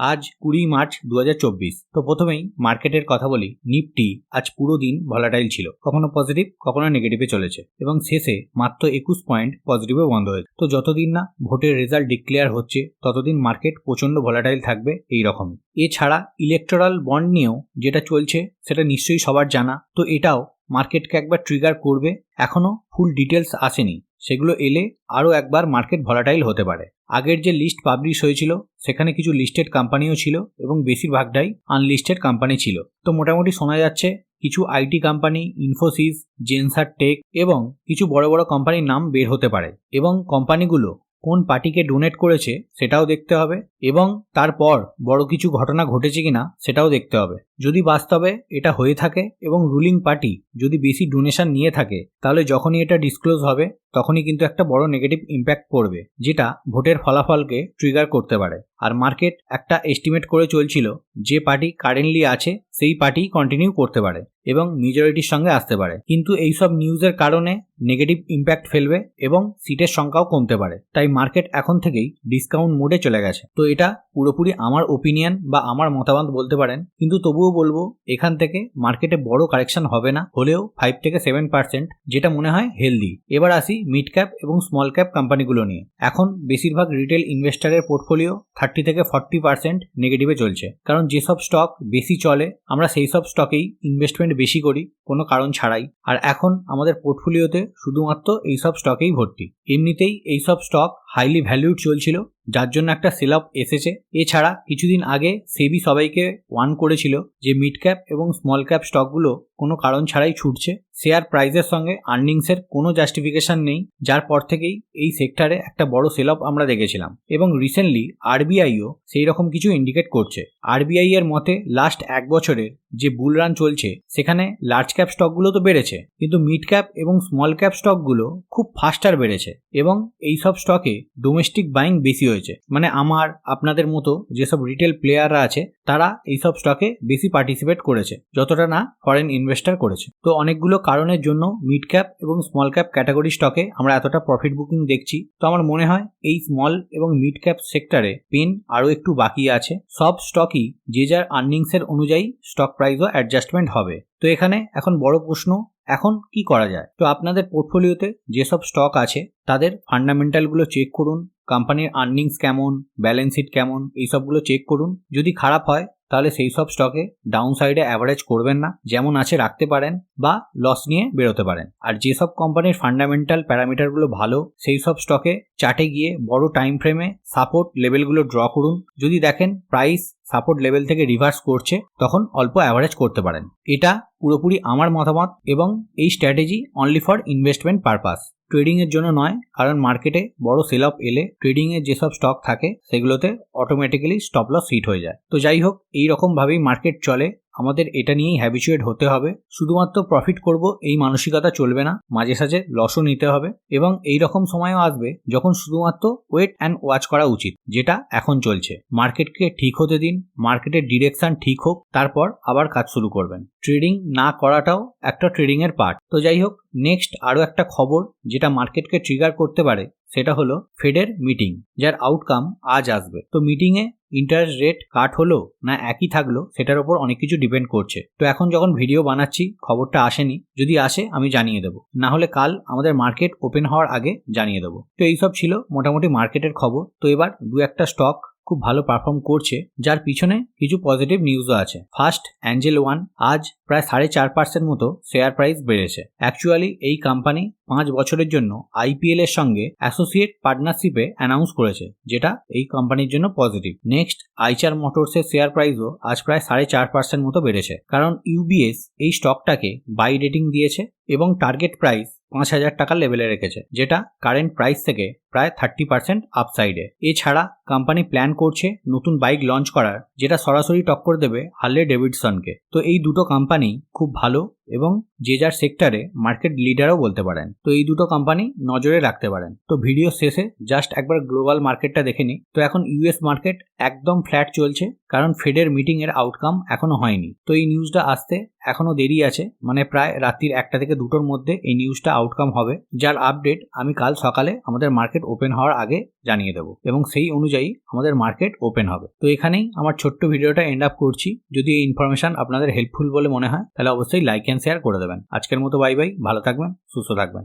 আজ কুড়ি মার্চ দু হাজার চব্বিশ। তো প্রথমেই মার্কেটের কথা বলি, নিফটি আজ পুরো দিন ভলাটাইল ছিল। কখনো পজিটিভ কখনো নেগেটিভে চলেছে। এবং শেষে মাত্র একুশ পয়েন্ট পজিটিভে বন্ধ হয়েছে। তো যতদিন না ভোটের রেজাল্ট ডিক্লেয়ার হচ্ছে, ততদিন মার্কেট প্রচণ্ড ভলাটাইল থাকবে এই রকমই এছাড়া ইলেকট্রাল বন্ড নিয়েও যেটা চলছে, সেটা নিশ্চয়ই সবার জানা। তো এটাও মার্কেটকে একবার ট্রিগার করবে। এখনও ফুল ডিটেলস আসেনি। সেগুলো এলে আরও একবার মার্কেট ভলাটাইল হতে পারে। আগের যে লিস্ট পাবলিশ হয়েছিল, সেখানে কিছু লিস্টেড কোম্পানিও ছিল এবং বেশিরভাগটাই আনলিস্টেড কোম্পানি ছিল। তো মোটামুটি শোনা যাচ্ছে, কিছু IT company Infosys Zensar tech এবং কিছু বড় বড় কোম্পানির নাম বের হতে পারে এবং কোম্পানিগুলো কোন পার্টিকে ডোনেট করেছে সেটাও দেখতে হবে এবং তারপর বড় কিছু ঘটনা ঘটেছে কিনা সেটাও দেখতে হবে। যদি বাস্তবে এটা হয়ে থাকে এবং রুলিং পার্টি যদি বেশি ডোনেশন নিয়ে থাকে, তাহলে যখনই এটা ডিসক্লোজ হবে, তখনই কিন্তু একটা বড় নেগেটিভ ইম্প্যাক্ট পড়বে, যেটা ভোটের ফলাফলকে ট্রিগার করতে পারে। আর মার্কেট একটা এস্টিমেট করে চলছিল, যে পার্টি কারেন্টলি আছে, সেই পার্টি কন্টিনিউ করতে পারে এবং মেজরিটির সঙ্গে আসতে পারে। কিন্তু এইসব নিউজের কারণে নেগেটিভ ইম্প্যাক্ট ফেলবে এবং সিটের সংখ্যাও কমতে পারে। তাই মার্কেট এখন থেকেই ডিসকাউন্ট মোডে চলে গেছে। তো এটা পুরোপুরি আমার ওপিনিয়ন বা আমার মতামত বলতে পারেন, কিন্তু তবুও বলব, এখান থেকে মার্কেটে বড় কারেকশন হবে না, হলেও ফাইভ থেকে সেভেন পার্সেন্ট যেটা মনে হয় হেলদি এবার আসি মিড ক্যাপ এবং স্মল ক্যাপ কোম্পানিগুলো নিয়ে। এখন বেশিরভাগ রিটেল ইনভেস্টারের পোর্টফোলিও থার্টি থেকে ফর্টি পার্সেন্ট নেগেটিভে চলছে। কারণ যেসব স্টক বেশি চলে, আমরা সেই সব স্টকেই ইনভেস্টমেন্ট বেশি করি, কোনো কারণ ছাড়াই। আর এখন আমাদের পোর্টফোলিওতে শুধুমাত্র এইসব স্টকেই ভর্তি। এমনিতেই এইসব স্টক হাইলি ভ্যালিউড চলছিল, যার জন্য একটা সেল আপ এসেছে। এছাড়া কিছুদিন আগে সেবি সবাইকে ওয়ান করেছিল যে মিড ক্যাপ এবং স্মল ক্যাপ স্টকগুলো কোনো কারণ ছাড়াই ছুটছে। শেয়ার প্রাইসের সঙ্গে আর্নিংসের কোনো জাস্টিফিকেশন নেই, যার পর থেকেই এই সেক্টরে একটা বড় সেল আপ আমরা দেখেছিলাম। এবং রিসেন্টলি আরবিআইও সেই রকম কিছু ইন্ডিকেট করছে। আরবিআই এর মতে লাস্ট এক বছরের যে বুল রান চলছে, সেখানে লার্জ ক্যাপ স্টকগুলো তো বেড়েছে, কিন্তু মিড ক্যাপ এবং স্মল ক্যাপ স্টকগুলো খুব ফাস্টার বেড়েছে। এবং এইসব স্টকে ডোমেস্টিক বাইং বেশি হয়েছে। মানে আমার, আপনাদের মতো যেসব রিটেল প্লেয়াররা আছে, তারা এইসব স্টকে বেশি পার্টিসিপেট করেছে, যতটা না ফরেন ইনভেস্টার করেছে। তো অনেকগুলো কারণের জন্য মিড ক্যাপ এবং স্মল ক্যাপ ক্যাটাগরি স্টকে আমরা এতটা প্রফিট বুকিং দেখছি। তো আমার মনে হয় এই স্মল এবং মিড ক্যাপ সেক্টরে পেন আরও একটু বাকি আছে। সব স্টকই যে যার আর্নিংসের অনুযায়ী স্টক প্রাইসও অ্যাডজাস্টমেন্ট হবে। তো এখানে এখন বড় প্রশ্ন, এখন কি করা যায়? তো আপনাদের পোর্টফোলিওতে যেসব স্টক আছে, তাদের ফান্ডামেন্টালগুলো চেক করুন। কোম্পানির আর্নিংস কেমন ব্যালেন্স শিট কেমন এইসবগুলো চেক করুন। যদি খারাপ হয় তাহলে সেই সব স্টকে ডাউন সাইডে অ্যাভারেজ করবেন না, যেমন আছে রাখতে পারেন বা লস নিয়ে বেরোতে পারেন। আর যেসব কোম্পানির ফান্ডামেন্টাল প্যারামিটারগুলো ভালো, সেই সব স্টকে চার্টে গিয়ে বড় টাইম ফ্রেমে সাপোর্ট লেভেলগুলো ড্র করুন। যদি দেখেন প্রাইস সাপোর্ট লেভেল থেকে রিভার্স করছে, তখন অল্প অ্যাভারেজ করতে পারেন। এটা পুরোপুরি আমার মতামত এবং এই strategy only for investment purpose ট্রেডিংয়ের জন্য নয়, কারণ মার্কেটে বড় সেল আপ এলে ট্রেডিংয়ের যেসব স্টক থাকে, সেগুলোতে অটোমেটিক্যালি স্টপ লস হিট হয়ে যায়। তো যাই হোক এই রকমভাবেই মার্কেট চলে। আমাদের এটা নিয়েই হ্যাবিচুয়েট হতে হবে। শুধুমাত্র প্রফিট করব, এই মানসিকতা চলবে না। মাঝে সাঝে লসও নিতে হবে এবং এই রকম সময়ও আসবে যখন শুধুমাত্র ওয়েট অ্যান্ড ওয়াচ করা উচিত, যেটা এখন চলছে। মার্কেটকে ঠিক হতে দিন, মার্কেটের ডিরেকশন ঠিক হোক, তারপর আবার কাজ শুরু করবেন। ট্রেডিং না করাটাও একটা ট্রেডিং এর পার্ট তো যাই হোক নেক্সট আরও একটা খবর, যেটা মার্কেটকে ট্রিগার করতে পারে সেটা হলো ফেডের মিটিং যার আউটকাম আজ আসবে। তো মিটিংয়ে ইন্টারেস্ট রেট কাট হলো না একই থাকল, সেটার উপর অনেক কিছু ডিপেন্ড করছে। তো এখন যখন ভিডিও বানাচ্ছি, খবরটা আসেনি, যদি আসে আমি জানিয়ে দেবো। না হলে কাল আমাদের মার্কেট ওপেন হওয়ার আগে জানিয়ে দেবো। তো এইসব ছিল মোটামুটি মার্কেটের খবর। তো এবার দু একটা স্টক খুব ভালো পারফর্ম করছে, যার পিছনে কিছু পজিটিভ নিউজও আছে। ফার্স্ট অ্যাঞ্জেল ওয়ান আজ প্রায় সাড়ে চার পার্সেন্ট মতো শেয়ার প্রাইস বেড়েছে। অ্যাকচুয়ালি এই কোম্পানি পাঁচ বছরের জন্য আইপিএল এর সঙ্গে অ্যাসোসিয়েট পার্টনারশিপে অ্যানাউন্স করেছে, যেটা এই কোম্পানির জন্য পজিটিভ নেক্সট আইচার মোটরসের শেয়ার প্রাইসও আজ প্রায় সাড়ে চার পার্সেন্ট মতো বেড়েছে। কারণ ইউবিএস এই স্টকটাকে বাই রেটিং দিয়েছে এবং টার্গেট প্রাইস পাঁচ হাজার টাকার লেভেলে রেখেছে, যেটা কারেন্ট প্রাইস থেকে প্রায় থার্টি পার্সেন্ট আপসাইডে এছাড়া কোম্পানি প্ল্যান করছে নতুন বাইক লঞ্চ করার, যেটা সরাসরি টক্কর দেবে হার্লে ডেভিডসনকে তো এই দুটো কোম্পানি খুব ভালো এবং যে যার সেক্টরে মার্কেট লিডারও বলতে পারেন। তো এই দুটো কোম্পানি নজরে রাখতে পারেন। তো ভিডিও শেষে জাস্ট একবার গ্লোবাল মার্কেটটা দেখে নিই। তো এখন ইউএস মার্কেট একদম ফ্ল্যাট চলছে, কারণ ফেডের মিটিং এর আউটকাম এখনও হয়নি। তো এই নিউজটা আসতে এখনও দেরি আছে মানে প্রায় রাত্রির একটা থেকে দুটোর মধ্যে এই নিউজটা আউটকাম হবে। যার আপডেট আমি কাল সকালে আমাদের মার্কেট মার্কেট ওপেন হওয়ার আগে জানিয়ে দেবো এবং সেই অনুযায়ী আমাদের মার্কেট ওপেন হবে। তো এখানেই আমার ছোট্ট ভিডিওটা এন্ড আপ করছি। যদি এই ইনফরমেশন আপনাদের হেল্পফুল বলে মনে হয়, তাহলে অবশ্যই লাইক অ্যান্ড শেয়ার করে দেবেন। আজকের মতো বাই বাই ভালো থাকবেন, সুস্থ থাকবেন।